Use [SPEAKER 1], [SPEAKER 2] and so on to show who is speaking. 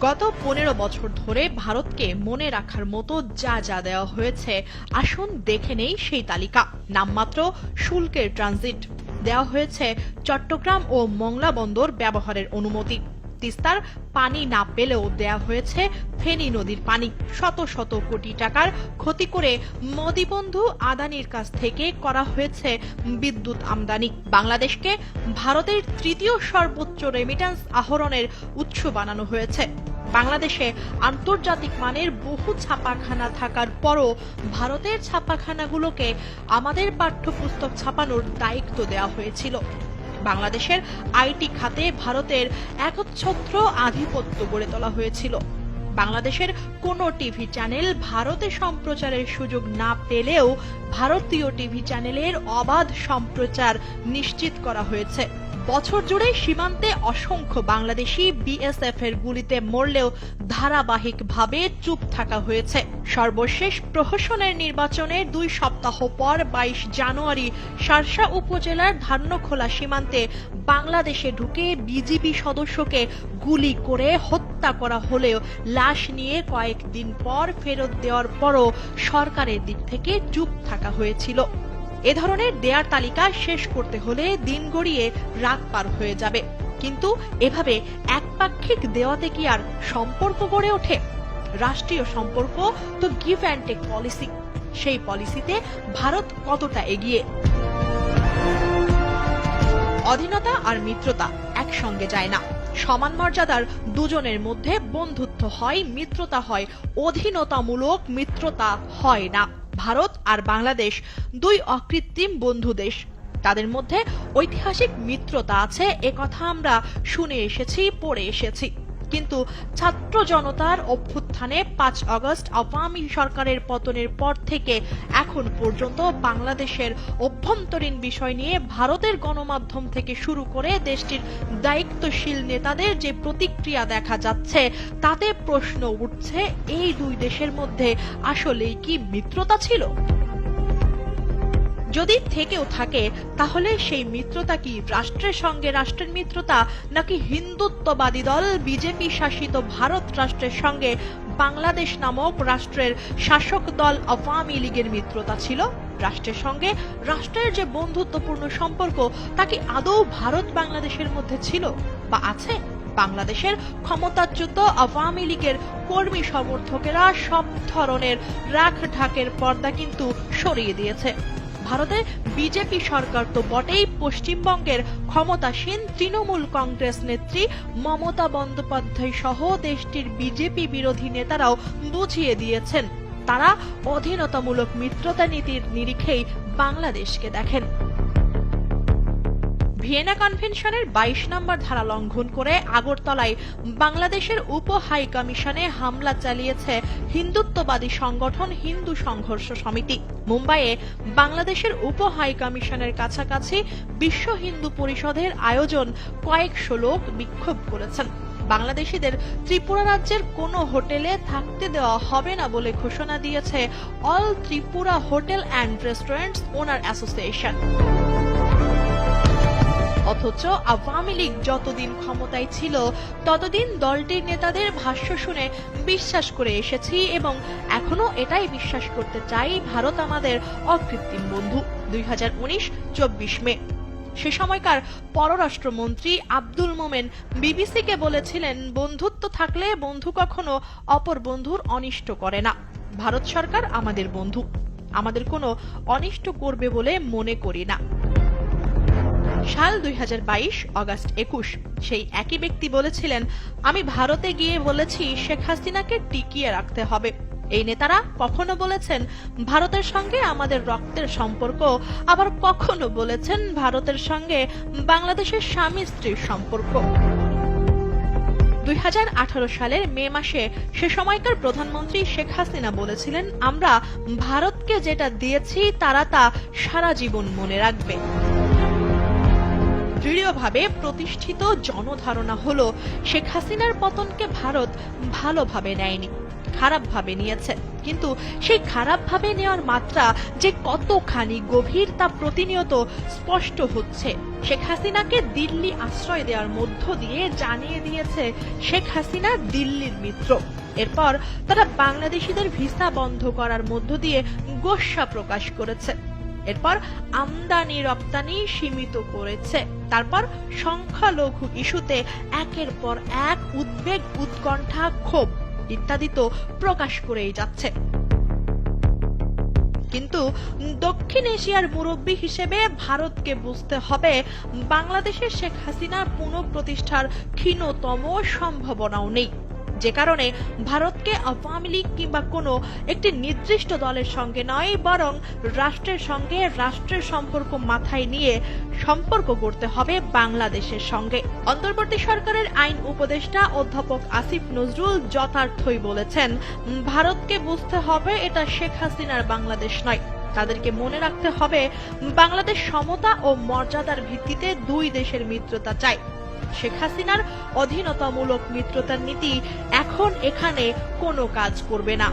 [SPEAKER 1] গত পনেরো বছর ধরে ভারতকে মনে রাখার মতো যা যা দেওয়া হয়েছে, আসুন দেখে নেই সেই তালিকা। নামমাত্র শুল্কের ট্রানজিট। দেওয়া হয়েছে চট্টগ্রাম ও মংলা বন্দর ব্যবহারের অনুমতি। তিস্তার পানি না পেলেও দেয়া হয়েছে ফেনী নদীর পানি। শত শত কোটি টাকার ক্ষতি করে মোদিবন্ধু আদানির কাছ থেকে করা হয়েছে বিদ্যুৎ আমদানি। বাংলাদেশকে ভারতের তৃতীয় সর্বোচ্চ রেমিট্যান্স আহরণের উৎস বানানো হয়েছে। বাংলাদেশে আন্তর্জাতিক মানের বহু ছাপাখানা থাকার পরও ভারতের ছাপাখানাগুলোকে আমাদের পাঠ্যপুস্তক ছাপানোর দায়িত্ব দেওয়া হয়েছিল। বাংলাদেশের আইটি খাতে ভারতের একচ্ছত্র আধিপত্য গড়ে তোলা হয়েছিল। বাংলাদেশের কোনো টিভি চ্যানেল ভারতে সম্প্রচারের সুযোগ না পেলেও ভারতীয় টিভি চ্যানেলের অবাধ সম্প্রচার নিশ্চিত করা হয়েছে। বছর জুড়ে সীমান্তে অসংখ্য বাংলাদেশি বিএসএফ এর গুলিতে মরলেও ধারাবাহিকভাবে চুপ থাকা হয়েছে। সর্বশেষ প্রহসনের নির্বাচনের দুই সপ্তাহ পর বাইশ জানুয়ারি শার্শা উপজেলার ধান্যখোলা সীমান্তে বাংলাদেশে ঢুকে বিজিবি সদস্যকে গুলি করে হত্যা করা হলেও লাশ নিয়ে কয়েকদিন পর ফেরত দেওয়ার পরও সরকারের দিক থেকে চুপ থাকা হয়েছিল। এ ধরনের দেয়ার তালিকা শেষ করতে হলে দিন গড়িয়ে রাত পার হয়ে যাবে। কিন্তু এভাবে একপাক্ষিক দেওয়াতে কি আর সম্পর্ক গড়ে ওঠে? রাষ্ট্রীয় সম্পর্ক তো গিভ অ্যান্ড টেক পলিসি সেই পলিসিতে ভারত কতটা এগিয়ে? অধীনতা আর মিত্রতা একসঙ্গে যায় না। সমান মর্যাদার দুজনের মধ্যে বন্ধুত্ব হয়, মিত্রতা হয়, অধীনতামূলক মিত্রতা হয় না। ভারত আর বাংলাদেশ দুই অকৃত্রিম বন্ধু দেশ। তাদের মধ্যে ঐতিহাসিক মিত্রতা আছে একথা আমরা শুনে এসেছি, পড়ে এসেছি। কিন্তু ছাত্র জনতার অভ্যুত্থানে পাঁচ আগস্ট আওয়ামী সরকারের পতনের পর থেকে এখন পর্যন্ত বাংলাদেশের অভ্যন্তরীণ বিষয় নিয়ে ভারতের গণমাধ্যম থেকে শুরু করে দেশটির দায়িত্বশীল নেতাদের যে প্রতিক্রিয়া দেখা যাচ্ছে, তাতে প্রশ্ন উঠছে এই দুই দেশের মধ্যে আসলেই কি মিত্রতা ছিল? যদি থেকেও থাকে, তাহলে সেই মিত্রতা কি রাষ্ট্রের সঙ্গে রাষ্ট্রের মিত্রতা, নাকি হিন্দুত্ববাদী দল, বিজেপি শাসিত ভারত রাষ্ট্রের সঙ্গে বাংলাদেশ নামক রাষ্ট্রের শাসক দল আওয়ামী লীগের মিত্রতা ছিল। রাষ্ট্রের সঙ্গে রাষ্ট্রের যে বন্ধুত্বপূর্ণ সম্পর্ক, তা কি আদৌ ভারত বাংলাদেশের মধ্যে ছিল বা আছে? বাংলাদেশের ক্ষমতাচ্যুত আওয়ামী লীগের কর্মী সমর্থকেরা সব ধরনের রাখ ঢাকের পর্দা কিন্তু সরিয়ে দিয়েছে। ভারতে বিজেপি সরকার তো বটেই, পশ্চিমবঙ্গের ক্ষমতাসীন তৃণমূল কংগ্রেস নেত্রী মমতা বন্দ্যোপাধ্যায় সহ দেশটির বিজেপি বিরোধী নেতারাও বুঝিয়ে দিয়েছেন। তারা অধীনতামূলক মিত্রতা নীতির নিরিখেই বাংলাদেশকে দেখেন। ভিয়েনা কনভেনশনের বাইশ নম্বর ধারা লঙ্ঘন করে আগরতলায় বাংলাদেশের উপ হাই কমিশনে হামলা চালিয়েছে হিন্দুত্ববাদী সংগঠন হিন্দু সংঘর্ষ সমিতি। মুম্বাইয়ে বাংলাদেশের উপ হাই কমিশনের কাছাকাছি বিশ্ব হিন্দু পরিষদের আয়োজন কয়েকশো লোক বিক্ষোভ করেছেন। বাংলাদেশিদের ত্রিপুরা রাজ্যের কোনো হোটেলে থাকতে দেওয়া হবে না বলে ঘোষণা দিয়েছে all Tripura hotel and restaurants owner association. অথচ আওয়ামী লীগ যতদিন ক্ষমতায় ছিল, ততদিন দলটির নেতাদের ভাষ্য শুনে বিশ্বাস করে এসেছি এবং এখনও এটাই বিশ্বাস করতে চাই, ভারত আমাদের অকৃত্রিম বন্ধু। দুই হাজার উনিশ, চব্বিশ মে। সে সময়কার পররাষ্ট্রমন্ত্রী আব্দুল মোমেন বিবিসিকে বলেছিলেন, বন্ধুত্ব থাকলে বন্ধু কখনো অপর বন্ধুর অনিষ্ট করে না। ভারত সরকার আমাদের বন্ধু। আমাদের কোনো অনিষ্ট করবে বলে মনে করি না। সাল দুই অগাস্ট একুশ। সেই একই ব্যক্তি বলেছিলেন, আমি ভারতে গিয়ে বলেছি শেখ হাসিনাকে টিকিয়ে রাখতে হবে। এই নেতারা কখনো বলেছেন, ভারতের সঙ্গে আমাদের রক্তের সম্পর্ক। আবার কখনো বলেছেন, ভারতের সঙ্গে বাংলাদেশের স্বামী স্ত্রীর সম্পর্ক। দুই হাজার আঠারো সালের মে মাসে সে সময়কার প্রধানমন্ত্রী শেখ হাসিনা বলেছিলেন, আমরা ভারতকে যেটা দিয়েছি তারা তা সারা জীবন মনে রাখবে। দৃঢ়ভাবে প্রতিষ্ঠিত জনধারণা হলো শেখ হাসিনার পতনকে ভারত ভালোভাবে নেয়নি, খারাপভাবে নিয়েছে। কিন্তু সেই খারাপভাবে নেওয়ার মাত্রা যে কতখানি গভীর তা প্রতিনিয়ত স্পষ্ট হচ্ছে। শেখ হাসিনাকে দিল্লি আশ্রয় দেওয়ার মধ্য দিয়ে জানিয়ে দিয়েছে শেখ হাসিনা দিল্লির মিত্র। এরপর তারা বাংলাদেশিদের ভিসা বন্ধ করার মধ্য দিয়ে গোস্বা প্রকাশ করেছে। এরপর আমদানি রপ্তানি সীমিত করেছে। তারপর সংখ্যালঘু ইস্যুতে একের পর এক উদ্বেগ, উৎকণ্ঠা, ক্ষোভ ইত্যাদি তো প্রকাশ করেই যাচ্ছে। কিন্তু দক্ষিণ এশিয়ার মুরব্বী হিসেবে ভারতকে বুঝতে হবে, বাংলাদেশের শেখ হাসিনার পুনঃপ্রতিষ্ঠার ক্ষীণতম সম্ভাবনাও নেই। যে কারণে ভারতকে আওয়ামী লীগ কিংবা কোনো একটি নির্দিষ্ট দলের সঙ্গে নয়, বরং রাষ্ট্রের সঙ্গে রাষ্ট্রের সম্পর্ক মাথায় নিয়ে সম্পর্ক করতে হবে বাংলাদেশের সঙ্গে। অন্তর্বর্তী সরকারের আইন উপদেষ্টা অধ্যাপক আসিফ নজরুল যথার্থই বলেছেন, ভারতকে বুঝতে হবে এটা শেখ হাসিনার বাংলাদেশ নয়। তাদেরকে মনে রাখতে হবে বাংলাদেশ সমতা ও মর্যাদার ভিত্তিতে দুই দেশের মিত্রতা চায় শেখ হাসিনার অধীনতামূলক মিত্রতার নীতি এখন এখানে কোনো কাজ করবে না।